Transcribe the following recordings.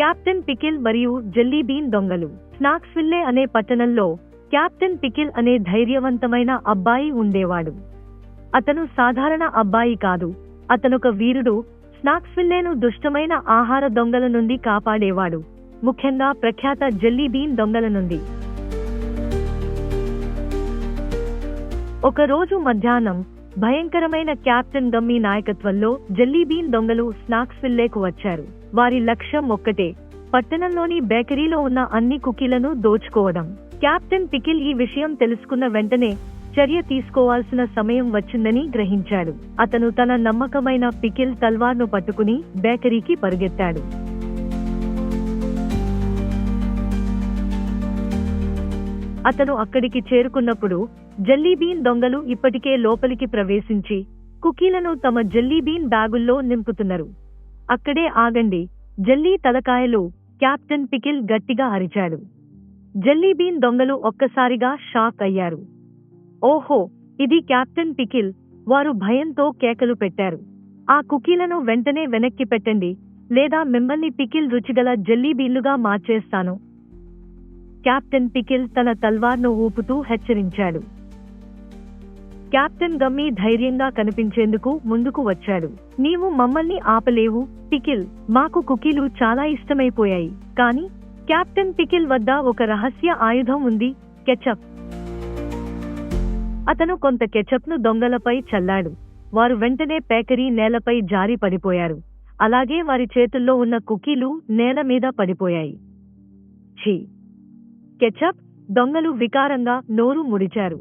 Captain pickle మరియు జెల్లీబీన్ దొంగలు. స్నాక్స్విల్లే అనే పట్టణంలో క్యాప్టెన్ పికిల్ అనే ధైర్యవంతమైన అబ్బాయి ఉండేవాడు. అతను సాధారణ అబ్బాయి కాదు. అతనొక వీరుడు స్నాక్స్విల్లేను దుష్టమైన ఆహార దొంగల నుండి కాపాడేవాడు. ముఖ్యంగా ప్రఖ్యాత జెల్లీ బీన్ దొంగల నుండి. ఒకరోజు మధ్యాహ్నం భయంకరమైన కెప్టెన్ గమ్మీ నాయకత్వంలో జెల్లీబీన్ దొంగలు స్నాక్స్విల్లేకు వచ్చారు. వారి లక్ష్యం ఒక్కటే పట్టణంలోని బేకరీలో ఉన్న అన్ని కుకీలను దోచుకోవడం. కెప్టెన్ పికిల్ ఈ విషయం తెలుసుకున్న వెంటనే చర్య తీసుకోవాల్సిన సమయం వచ్చిందని గ్రహించాడు. అతను తన నమ్మకమైన పికిల్ తల్వార్ను పట్టుకుని బేకరీకి పరుగెత్తాడు. అతను అక్కడికి చేరుకున్నప్పుడు జల్లీబీన్ దొంగలు ఇప్పటికే లోపలికి ప్రవేశించి కుకీలను తమ జల్లీబీన్ బ్యాగుల్లో నింపుతున్నారు. అక్కడే ఆగండి జల్లీ తలకాయలు క్యాప్టెన్ పికిల్ గట్టిగా అరిచాడు. జల్లీబీన్ దొంగలు ఒక్కసారిగా షాక్ అయ్యారు. ఓహో ఇది కెప్టెన్ పికిల్ వారు భయంతో కేకలు పెట్టారు. ఆ కుకీలను వెంటనే వెనక్కి పెట్టండి లేదా మిమ్మల్ని పికిల్ రుచిగల జల్లీబీన్లుగా మార్చేస్తాను. కెప్టెన్ పికిల్ తన తల్వార్ను ఊపుతూ హెచ్చరించాడు. కెప్టెన్ గమ్మీ ధైర్యంగా కనిపించేందుకు ముందుకు వచ్చాడు. నీవు మమ్మల్ని ఆపలేవు పికిల్. మాకు కుకీలు చాలా ఇష్టమైపోయాయి. కానీ కెప్టెన్ పికిల్ వద్ద ఒక రహస్య ఆయుధం ఉంది కెచప్. అతను కొంత కెచప్ను దొంగలపై చల్లాడు. వారు వెంటనే పేకరీ నేలపై జారి పడిపోయారు. అలాగే వారి చేతుల్లో ఉన్న కుకీలు నేల మీద పడిపోయాయి. ఛీ! కెచప్ దొంగలు వికారంగా నోరు ముడిచారు.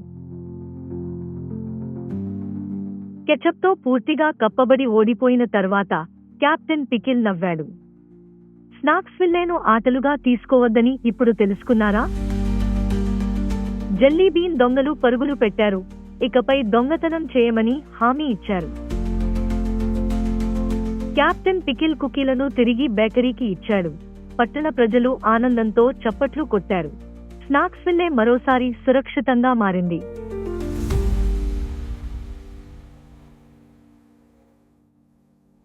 కెచప్తో పూర్తిగా కప్పబడి ఓడిపోయిన తర్వాత కెప్టెన్ పికిల్ నవ్వాడు. స్నాక్స్విల్లేను ఆటలుగా తీసుకోవద్దని ఇప్పుడు తెలుసుకున్నారా? జెల్లీబీన్ దొంగలు పరుగులు పెట్టారు ఇకపై దొంగతనం చేయమని హామీ ఇచ్చారు. క్యాప్టెన్ పికిల్ కుకీలను తిరిగి బేకరీకి ఇచ్చాడు పట్టణ ప్రజలు ఆనందంతో చప్పట్లు కొట్టారు. స్నాక్స్విల్లే మరోసారి సురక్షితంగా మారింది.